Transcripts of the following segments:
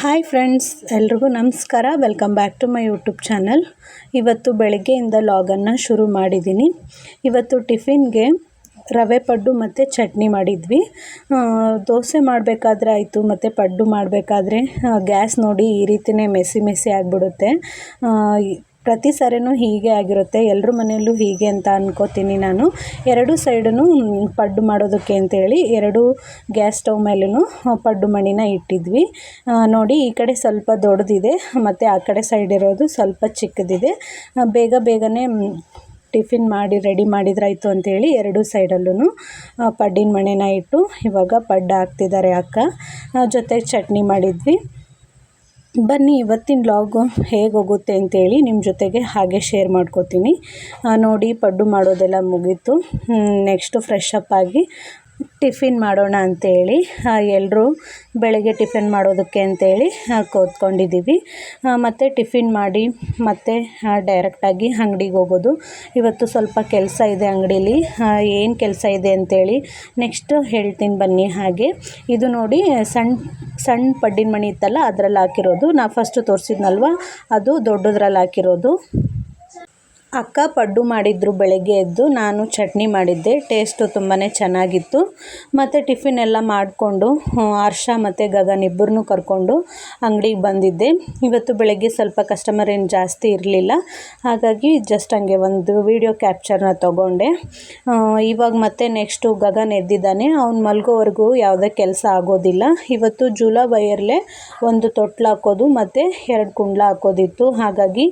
Hi friends ಎಲ್ರಿಗೂ ನಮಸ್ಕಾರ. Welcome back to my YouTube channel ಇವತ್ತು ಬೆಳಗ್ಗೆಯಿಂದ ಲಾಗನ್ನು ಶುರು ಮಾಡಿದ್ದೀನಿ ಇವತ್ತು ಟಿಫಿನ್ಗೆ ರವೆ ಪಡ್ಡು ಮತ್ತು ಚಟ್ನಿ ಮಾಡಿದ್ವಿ. ದೋಸೆ ಮಾಡಬೇಕಾದ್ರೆ ಆಯಿತು, ಮತ್ತು ಪಡ್ಡು ಮಾಡಬೇಕಾದ್ರೆ ಗ್ಯಾಸ್ ನೋಡಿ ಈ ರೀತಿಯೇ ಮೆಸಿ ಮೆಸಿ ಆಗಿಬಿಡುತ್ತೆ. ಪ್ರತಿ ಸರಿನೂ ಹೀಗೆ ಆಗಿರುತ್ತೆ. ಎಲ್ಲರ ಮನೆಯಲ್ಲೂ ಹೀಗೆ ಅಂತ ಅನ್ಕೋತೀನಿ ನಾನು. ಎರಡು ಸೈಡನ್ನು ಪಡ್ಡು ಮಾಡೋದಕ್ಕೆ ಅಂತೇಳಿ ಎರಡು ಗ್ಯಾಸ್ ಸ್ಟವ್ ಮೇಲೂ ಪಡ್ಡು ಮಣಿನ ಇಟ್ಟಿದ್ವಿ. ನೋಡಿ ಈ ಕಡೆ ಸ್ವಲ್ಪ ದೊಡ್ಡದಿದೆ, ಮತ್ತು ಆ ಕಡೆ ಸೈಡ್ ಇರೋದು ಸ್ವಲ್ಪ ಚಿಕ್ಕದಿದೆ. ಬೇಗ ಬೇಗನೆ ಟಿಫಿನ್ ಮಾಡಿ ರೆಡಿ ಮಾಡಿದ್ರಾಯ್ತು ಅಂತೇಳಿ ಎರಡು ಸೈಡಲ್ಲೂ ಪಡ್ಡಿನ ಮಣೆನ ಇಟ್ಟು ಇವಾಗ ಪಡ್ಡು ಹಾಕ್ತಿದ್ದಾರೆ ಅಕ್ಕ. ಜೊತೆಗೆ ಚಟ್ನಿ ಮಾಡಿದ್ವಿ. ಬನ್ನಿ, ಇವತ್ತಿನ ಲಾಗು ಹೇಗೆ ಹೋಗುತ್ತೆ ಅಂತೇಳಿ ನಿಮ್ಮ ಜೊತೆಗೆ ಹಾಗೆ ಶೇರ್ ಮಾಡ್ಕೋತೀನಿ. ನೋಡಿ, ಪಡ್ಡು ಮಾಡೋದೆಲ್ಲ ಮುಗೀತು. ನೆಕ್ಸ್ಟು ಫ್ರೆಶ್ ಅಪ್ ಆಗಿ ಟಿಫಿನ್ ಮಾಡೋಣ ಅಂತೇಳಿ ಎಲ್ಲರೂ ಬೆಳಗ್ಗೆ ಟಿಫಿನ್ ಮಾಡೋದಕ್ಕೆ ಅಂತೇಳಿ ಆ, ಕೂತ್ಕೊಂಡಿದ್ದೀವಿ. ಮತ್ತು ಟಿಫಿನ್ ಮಾಡಿ ಮತ್ತೆ ಡೈರೆಕ್ಟಾಗಿ ಅಂಗ್ಡಿಗೆ ಹೋಗೋದು. ಇವತ್ತು ಸ್ವಲ್ಪ ಕೆಲಸ ಇದೆ ಅಂಗಡೀಲಿ. ಏನು ಕೆಲಸ ಇದೆ ಅಂತೇಳಿ ನೆಕ್ಸ್ಟ್ ಹೇಳ್ತೀನಿ ಬನ್ನಿ ಹಾಗೆ. ಇದು ನೋಡಿ ಸಣ್ಣ ಸಣ್ಣ ಪಡ್ಡಿನ ಮಣಿ ಇತ್ತಲ್ಲ ಅದರಲ್ಲಿ ಹಾಕಿರೋದು. ನಾ ಫಸ್ಟ್ ತೋರಿಸಿದ್ನಲ್ವ? ಅದು ದೊಡ್ಡದ್ರಲ್ಲಿ ಹಾಕಿರೋದು. ಅಕ್ಕ ಪಡ್ಡು ಮಾಡಿದ್ರು ಬೆಳಗ್ಗೆ ಎದ್ದು ನಾನು ಚಟ್ನಿ ಮಾಡಿದ್ದೆ. ಟೇಸ್ಟು ತುಂಬಾ ಚೆನ್ನಾಗಿತ್ತು. ಮತ್ತು ಟಿಫಿನ್ ಎಲ್ಲ ಮಾಡಿಕೊಂಡು ಹರ್ಷ ಮತ್ತು ಗಗನ್ ಇಬ್ಬರನ್ನೂ ಕರ್ಕೊಂಡು ಅಂಗಡಿಗೆ ಬಂದಿದ್ದೆ. ಇವತ್ತು ಬೆಳಗ್ಗೆ ಸ್ವಲ್ಪ ಕಸ್ಟಮರ್ ಏನು ಜಾಸ್ತಿ ಇರಲಿಲ್ಲ. ಹಾಗಾಗಿ ಜಸ್ಟ್ ಹಂಗೆ ಒಂದು ವೀಡಿಯೋ ಕ್ಯಾಪ್ಚರ್ನ ತೊಗೊಂಡೆ. ಇವಾಗ ಮತ್ತೆ ನೆಕ್ಸ್ಟು ಗಗನ್ ಎದ್ದಿದ್ದಾನೆ. ಅವ್ನು ಮಲ್ಗೋವರೆಗೂ ಯಾವುದೇ ಕೆಲಸ ಆಗೋದಿಲ್ಲ. ಇವತ್ತು ಜೂಲ ವೈಯರ್ಲೆ ಒಂದು ತೊಟ್ಲು ಹಾಕೋದು ಮತ್ತು ಎರಡು ಕುಂಡ್ಲ ಹಾಕೋದಿತ್ತು. ಹಾಗಾಗಿ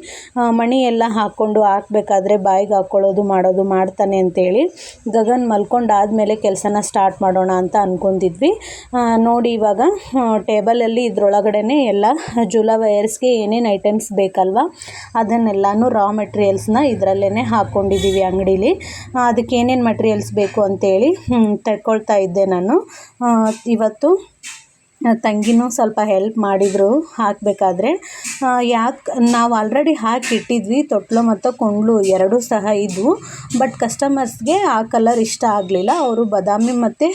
ಮಣಿ ಎಲ್ಲ ಹಾಕ್ಕೊಂಡು ಹಾಕ್ಬೇಕಾದ್ರೆ ಬಾಯಿಗೆ ಹಾಕ್ಕೊಳ್ಳೋದು ಮಾಡೋದು, ಮಾಡ್ತಾನೆ ಅಂತೇಳಿ ಗಗನ್ ಮಲ್ಕೊಂಡಾದಮೇಲೆ ಕೆಲಸನ ಸ್ಟಾರ್ಟ್ ಮಾಡೋಣ ಅಂತ ಅಂದ್ಕೊಂಡಿದ್ವಿ ನೋಡಿ ಇವಾಗ ಟೇಬಲಲ್ಲಿ ಇದರೊಳಗಡೆ ಎಲ್ಲ ಜುಲ ವೈಯರ್ಸ್ಗೆ ಏನೇನು ಐಟಮ್ಸ್ ಬೇಕಲ್ವ, ಅದನ್ನೆಲ್ಲನೂ ರಾ ಮೆಟೀರಿಯಲ್ಸ್ನ ಇದರಲ್ಲೇ ಹಾಕ್ಕೊಂಡಿದ್ದೀವಿ ಅಂಗಡೀಲಿ. ಅದಕ್ಕೆ ಏನೇನು ಮಟೀರಿಯಲ್ಸ್ ಬೇಕು ಅಂತೇಳಿ ತಡ್ಕೊಳ್ತಾ ಇದ್ದೆ ನಾನು. ಇವತ್ತು ತಂಗಿನೂ ಸ್ವಲ್ಪ ಹೆಲ್ಪ್ ಮಾಡಿದರು ಹಾಕಬೇಕಾದ್ರೆ. ಯಾಕೆ, ನಾವು ಆಲ್ರೆಡಿ ಹಾಕಿಟ್ಟಿದ್ವಿ, ತೊಟ್ಲು ಮತ್ತು ಕೊಂಡ್ಲು ಎರಡೂ ಸಹ ಇದ್ವು. ಬಟ್ ಕಸ್ಟಮರ್ಸ್ಗೆ ಆ ಕಲರ್ ಇಷ್ಟ ಆಗಲಿಲ್ಲ. ಅವರು ಬಾದಾಮಿ ಮತ್ತು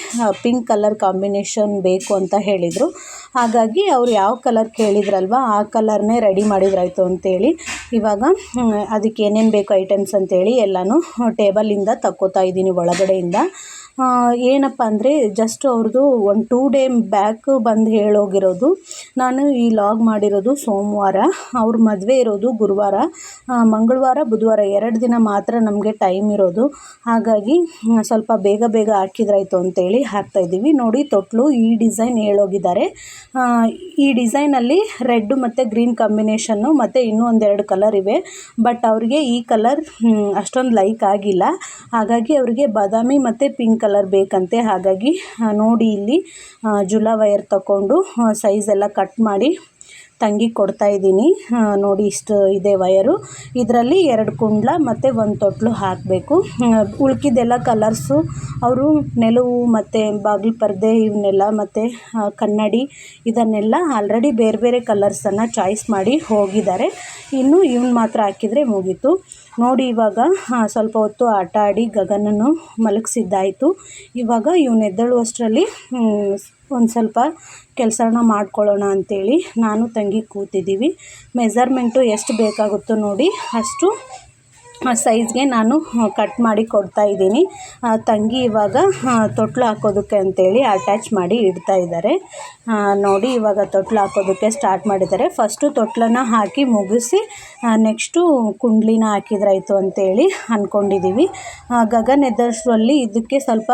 ಪಿಂಕ್ ಕಲರ್ ಕಾಂಬಿನೇಷನ್ ಬೇಕು ಅಂತ ಹೇಳಿದರು. ಹಾಗಾಗಿ ಅವ್ರು ಯಾವ ಕಲರ್ ಕೇಳಿದ್ರಲ್ವ, ಆ ಕಲರ್ನೇ ರೆಡಿ ಮಾಡಿದ್ರಾಯ್ತು ಅಂತೇಳಿ. ಇವಾಗ ಅದಕ್ಕೆ ಏನೇನು ಬೇಕು ಐಟಮ್ಸ್ ಅಂತೇಳಿ ಎಲ್ಲನೂ ಟೇಬಲಿಂದ ತಕ್ಕೋತಾ ಇದ್ದೀನಿ ಒಳಗಡೆಯಿಂದ. ಏನಪ್ಪ ಅಂದರೆ ಜಸ್ಟ್ ಅವ್ರದ್ದು ಒಂದು ಟೂ ಡೇ ಬ್ಯಾಕ್ ಬಂದು ಹೇಳೋಗಿರೋದು. ನಾನು ಈ ಲಾಗ್ ಮಾಡಿರೋದು ಸೋಮವಾರ, ಅವ್ರ ಮದುವೆ ಇರೋದು ಗುರುವಾರ. ಮಂಗಳವಾರ, ಬುಧವಾರ ಎರಡು ದಿನ ಮಾತ್ರ ನಮಗೆ ಟೈಮ್ ಇರೋದು. ಹಾಗಾಗಿ ಸ್ವಲ್ಪ ಬೇಗ ಬೇಗ ಹಾಕಿದ್ರಾಯ್ತು ಅಂತೇಳಿ ಹಾಕ್ತಾಯಿದ್ದೀವಿ ನೋಡಿ, ತೊಟ್ಲು ಈ ಡಿಸೈನ್ ಹೇಳೋಗಿದ್ದಾರೆ. ಈ ಡಿಸೈನಲ್ಲಿ ರೆಡ್ ಮತ್ತು ಗ್ರೀನ್ ಕಾಂಬಿನೇಷನ್ನು ಮತ್ತು ಇನ್ನೂ ಒಂದೆರಡು ಕಲರ್ ಇವೆ. ಬಟ್ ಅವರಿಗೆ ಈ ಕಲರ್ ಅಷ್ಟೊಂದು ಲೈಕ್ ಆಗಿಲ್ಲ. ಹಾಗಾಗಿ ಅವರಿಗೆ ಬಾದಾಮಿ ಮತ್ತು ಪಿಂಕ್ ಕಲರ್ ಬೇಕಂತೆ. ಹಾಗಾಗಿ ನೋಡಿ ಇಲ್ಲಿ ಜುಲಾ ವೈರ್ ತಗೊಂಡು ಸೈಜ್ ಎಲ್ಲ ಕಟ್ ಮಾಡಿ ತಂಗಿ ಕೊಡ್ತಾ ಇದ್ದೀನಿ. ನೋಡಿ ಇಷ್ಟು ಇದೆ ವಯರು. ಇದರಲ್ಲಿ ಎರಡು ಕುಂಡ್ಲ ಮತ್ತು ಒಂದು ತೊಟ್ಲು ಹಾಕಬೇಕು. ಉಳ್ಕಿದ್ದೆಲ್ಲ ಕಲರ್ಸು. ಅವರು ನೆಲವು ಮತ್ತು ಬಾಗಿಲು ಪರದೆ ಇವನ್ನೆಲ್ಲ ಮತ್ತು ಕನ್ನಡಿ ಇದನ್ನೆಲ್ಲ ಆಲ್ರೆಡಿ ಬೇರೆ ಬೇರೆ ಕಲರ್ಸನ್ನು ಚಾಯ್ಸ್ ಮಾಡಿ ಹೋಗಿದ್ದಾರೆ. ಇನ್ನು ಇವ್ನು ಮಾತ್ರ ಹಾಕಿದರೆ ಮುಗೀತು. ನೋಡಿ ಇವಾಗ ಸ್ವಲ್ಪ ಹೊತ್ತು ಆಟ ಆಡಿ ಗಗನನ್ನು ಮಲಗಿಸಿದ್ದಾಯಿತು. ಇವಾಗ ಇವನು ಎದ್ದೇಳುವಷ್ಟರಲ್ಲಿ ಒಂದು ಸ್ವಲ್ಪ ಕೆಲಸನ ಮಾಡ್ಕೊಳ್ಳೋಣ ಅಂಥೇಳಿ ನಾನು ತಂಗಿ ಕೂತಿದ್ದೀವಿ. ಮೆಝರ್ಮೆಂಟು ಎಷ್ಟು ಬೇಕಾಗುತ್ತೋ ನೋಡಿ ಅಷ್ಟು ಸೈಜ್ಗೆ ನಾನು ಕಟ್ ಮಾಡಿ ಕೊಡ್ತಾ ಇದ್ದೀನಿ. ತಂಗಿ ಇವಾಗ ತೊಟ್ಲು ಹಾಕೋದಕ್ಕೆ ಅಂತೇಳಿ ಅಟ್ಯಾಚ್ ಮಾಡಿ ಇಡ್ತಾ ಇದ್ದಾರೆ. ನೋಡಿ ಇವಾಗ ತೊಟ್ಲು ಹಾಕೋದಕ್ಕೆ ಸ್ಟಾರ್ಟ್ ಮಾಡಿದ್ದಾರೆ. ಫಸ್ಟು ತೊಟ್ಲನ್ನು ಹಾಕಿ ಮುಗಿಸಿ ನೆಕ್ಸ್ಟು ಕುಂಡ್ಲಿನ ಹಾಕಿದ್ರಾಯಿತು ಅಂತೇಳಿ ಅಂದ್ಕೊಂಡಿದ್ದೀವಿ ಗಗನ್ ಅಲ್ಲಿ ಇದಕ್ಕೆ ಸ್ವಲ್ಪ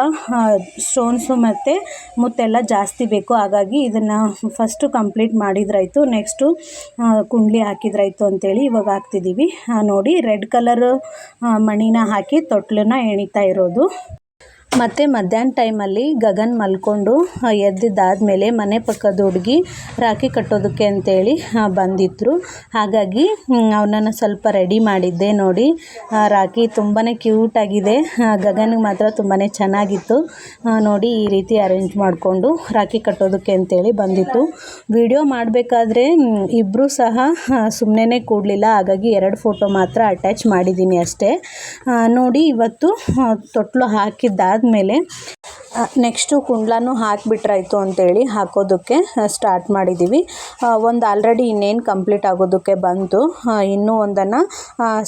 ಸ್ಟೋನ್ಸು ಮತ್ತು ಮುತ್ತೆಲ್ಲ ಜಾಸ್ತಿ ಬೇಕು. ಹಾಗಾಗಿ ಇದನ್ನು ಫಸ್ಟು ಕಂಪ್ಲೀಟ್ ಮಾಡಿದ್ರಾಯಿತು ನೆಕ್ಸ್ಟು ಕುಂಡ್ಲಿ ಹಾಕಿದ್ರಾಯಿತು ಅಂತೇಳಿ ಇವಾಗ ಹಾಕ್ತಿದ್ದೀವಿ ನೋಡಿ ರೆಡ್ ಕಲರ್ ಮಣಿನ ಹಾಕಿ ತೊಟ್ಲನ್ನ ಹೆಣಿತಾ ಇರೋದು. ಮತ್ತು ಮಧ್ಯಾಹ್ನ ಟೈಮಲ್ಲಿ ಗಗನ್ ಮಲ್ಕೊಂಡು ಎದ್ದಿದ್ದಾದ ಎದ್ದಿದ್ದಾದಮೇಲೆ ಮನೆ ಪಕ್ಕದ ಹುಡುಗಿ ರಾಖಿ ಕಟ್ಟೋದಕ್ಕೆ ಅಂತೇಳಿ ಬಂದಿದ್ರು. ಹಾಗಾಗಿ ಅವನನ್ನು ಸ್ವಲ್ಪ ರೆಡಿ ಮಾಡಿದ್ದೆ ನೋಡಿ. ರಾಖಿ ತುಂಬಾ ಕ್ಯೂಟಾಗಿದೆ ಗಗನಿಗೆ ಮಾತ್ರ ತುಂಬಾ ಚೆನ್ನಾಗಿತ್ತು. ನೋಡಿ ಈ ರೀತಿ ಅರೇಂಜ್ ಮಾಡಿಕೊಂಡು ರಾಖಿ ಕಟ್ಟೋದಕ್ಕೆ ಅಂತೇಳಿ ಬಂದಿತ್ತು. ವಿಡಿಯೋ ಮಾಡಬೇಕಾದ್ರೆ ಇಬ್ಬರೂ ಸಹ ಸುಮ್ಮನೆ ಕೂಡಲಿಲ್ಲ. ಹಾಗಾಗಿ ಎರಡು ಫೋಟೋ ಮಾತ್ರ ಅಟ್ಯಾಚ್ ಮಾಡಿದ್ದೀನಿ ಅಷ್ಟೇ. ನೋಡಿ ಇವತ್ತು ತೊಟ್ಲು ತೊಟ್ಲು ಹಾಕಿದ್ದಾದಮೇಲೆ ನೆಕ್ಸ್ಟು ಕುಂಡ್ಲನೂ ಹಾಕಿಬಿಟ್ರಾಯ್ತು ಅಂತೇಳಿ ಹಾಕೋದಕ್ಕೆ ಸ್ಟಾರ್ಟ್ ಮಾಡಿದ್ದೀವಿ ಒಂದು ಆಲ್ರೆಡಿ ಇನ್ನೇನು ಕಂಪ್ಲೀಟ್ ಆಗೋದಕ್ಕೆ ಬಂತು. ಇನ್ನೂ ಒಂದನ್ನು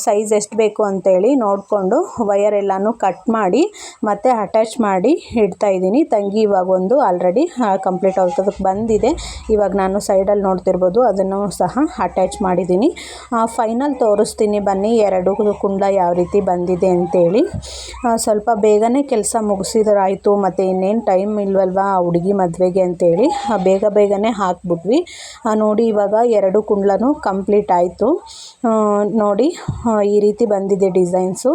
ಸೈಜ್ ಎಷ್ಟು ಬೇಕು ಅಂತೇಳಿ ನೋಡಿಕೊಂಡು ವಯರ್ ಎಲ್ಲನೂ ಕಟ್ ಮಾಡಿ, ಮತ್ತೆ ಅಟ್ಯಾಚ್ ಮಾಡಿ ಇಡ್ತಾ ಇದ್ದೀನಿ. ತಂಗಿ ಇವಾಗ ಒಂದು ಆಲ್ರೆಡಿ ಕಂಪ್ಲೀಟ್ ಆಗೋದಕ್ಕೆ ಬಂದಿದೆ. ಇವಾಗ ನಾನು ಸೈಡಲ್ಲಿ ನೋಡ್ತಿರ್ಬೋದು, ಅದನ್ನು ಸಹ ಅಟ್ಯಾಚ್ ಮಾಡಿದ್ದೀನಿ ಫೈನಲ್ ತೋರಿಸ್ತೀನಿ ಬನ್ನಿ, ಎರಡು ಕುಂಡ್ಲ ಯಾವ ರೀತಿ ಬಂದಿದೆ ಅಂತೇಳಿ. ಸ್ವಲ್ಪ ಬೇಗನೆ ಕೆಲಸ ಮುಗಿಸಿದ್ರಾಯಿತು, ಮತ್ತು ಇನ್ನೇನು ಟೈಮ್ ಇಲ್ವಲ್ವಾ ಆ ಹುಡುಗಿ ಮದುವೆಗೆ ಅಂತೇಳಿ ಬೇಗ ಬೇಗನೆ ಹಾಕ್ಬಿಟ್ವಿ. ನೋಡಿ ಇವಾಗ ಎರಡು ಕುಂಡ್ಲೂ ಕಂಪ್ಲೀಟ್ ಆಯಿತು. ನೋಡಿ ಈ ರೀತಿ ಬಂದಿದೆ ಡಿಸೈನ್ಸು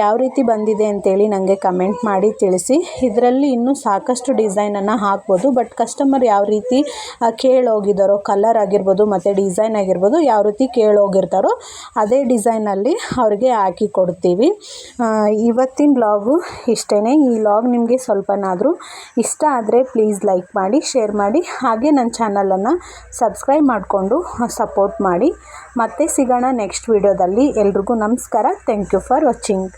ಯಾವ ರೀತಿ ಬಂದಿದೆ ಅಂತೇಳಿ ನನಗೆ ಕಮೆಂಟ್ ಮಾಡಿ ತಿಳಿಸಿ. ಇದರಲ್ಲಿ ಇನ್ನೂ ಸಾಕಷ್ಟು ಡಿಸೈನನ್ನು ಹಾಕ್ಬೋದು ಬಟ್ ಕಸ್ಟಮರ್ ಯಾವ ರೀತಿ ಕೇಳೋಗಿದ್ದಾರೋ ಕಲರ್ ಆಗಿರ್ಬೋದು ಮತ್ತು ಡಿಸೈನ್ ಆಗಿರ್ಬೋದು, ಯಾವ ರೀತಿ ಕೇಳೋಗಿರ್ತಾರೋ, ಅದೇ ಡಿಸೈನಲ್ಲಿ ಅವ್ರಿಗೆ ಹಾಕಿ ಕೊಡ್ತೀವಿ. ಇವತ್ತಿನ ಬ್ಲಾಗು ಇಷ್ಟೇ ಈ ಲಾಗ್ ನಿಮಗೆ ಸ್ವಲ್ಪನಾದರೂ ಇಷ್ಟ ಆದರೆ ಪ್ಲೀಸ್ ಲೈಕ್ ಮಾಡಿ ಶೇರ್ ಮಾಡಿ, ಹಾಗೆ ನನ್ನ ಚಾನಲನ್ನು ಸಬ್ಸ್ಕ್ರೈಬ್ ಮಾಡಿಕೊಂಡು ಸಪೋರ್ಟ್ ಮಾಡಿ. ಮತ್ತೆ ಸಿಗೋಣ ನೆಕ್ಸ್ಟ್ ವೀಡಿಯೋದಲ್ಲಿ ಎಲ್ರಿಗೂ ನಮಸ್ಕಾರ. Thank you for watching